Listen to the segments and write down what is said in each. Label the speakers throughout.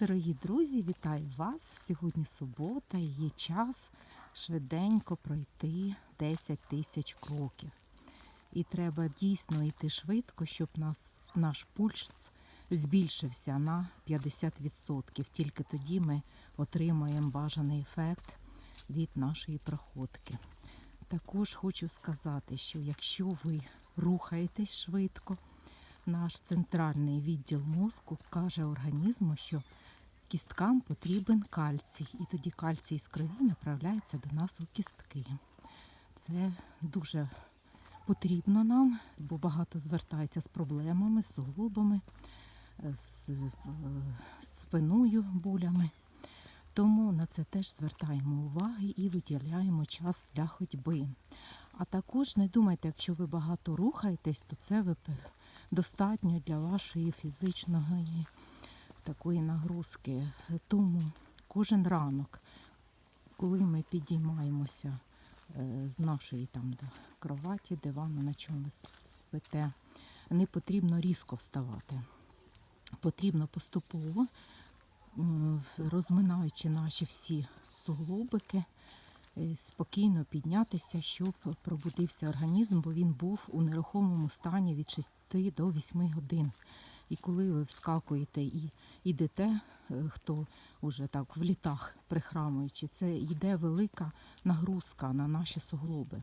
Speaker 1: Дорогі друзі, вітаю вас! Сьогодні субота і є час швиденько пройти 10 тисяч кроків. І треба дійсно йти швидко, щоб нас, наш пульс збільшився на 50%. Тільки тоді ми отримаємо бажаний ефект від нашої проходки. Також хочу сказати, що якщо ви рухаєтесь швидко, наш центральний відділ мозку каже організму, що кісткам потрібен кальцій, і тоді кальцій з крові направляється до нас у кістки. Це дуже потрібно нам, бо багато звертається з проблемами, з суглобами, з е, спиною, болями. Тому на це теж звертаємо уваги і виділяємо час для ходьби. А також не думайте, якщо ви багато рухаєтесь, то це ви достатньо для вашої фізичної такої нагрузки. Тому кожен ранок, коли ми підіймаємося е, з нашої там кроваті, дивану, на чому спите, не потрібно різко вставати. Потрібно поступово, розминаючи наші всі суглобики, спокійно піднятися, щоб пробудився організм, бо він був у нерухомому стані від 6 до 8 годин. І коли ви вскакуєте і йдете, е, хто вже так в літах прихрамуючи, це йде велика нагрузка на наші суглоби.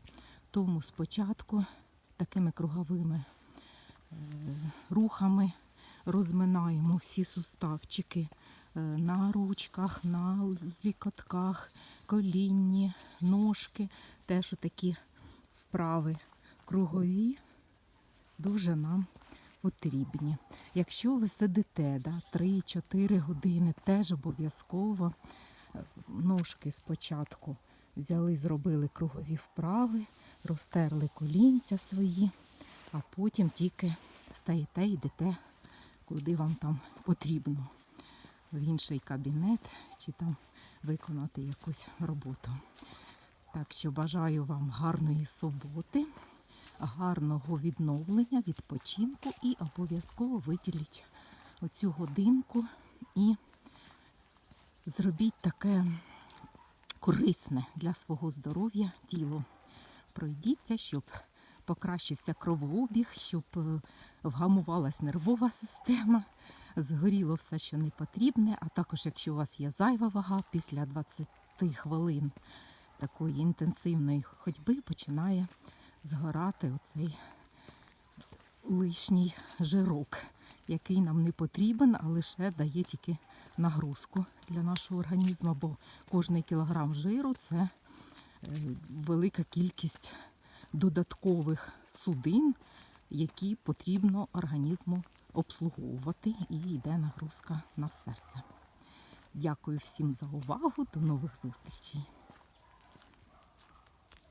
Speaker 1: Тому спочатку такими круговими е, рухами розминаємо всі суставчики е, на ручках, на лікотках, колінні, ножки. Теж такі вправи кругові дуже нам потрібні. Якщо ви сидите да, 3-4 години, теж обов'язково е, ножки спочатку взяли, зробили кругові вправи, розтерли колінця свої, а потім тільки встаєте йдете, куди вам там потрібно, в інший кабінет чи там виконати якусь роботу. Так що бажаю вам гарної суботи, гарного відновлення, відпочинку і обов'язково виділіть оцю годинку і зробіть таке корисне для свого здоров'я діло. Пройдіться, щоб покращився кровообіг, щоб е, вгамувалась нервова система, згоріло все, що не потрібне. А також, якщо у вас є зайва вага, після 20 хвилин такої інтенсивної ходьби починає згорати оцей лишній жирок, який нам не потрібен, а лише дає тільки нагрузку для нашого організму, бо кожний кілограм жиру це е, велика кількість додаткових судин, які потрібно організму обслуговувати, і йде нагрузка на серце. Дякую всім за увагу. До нових зустрічей.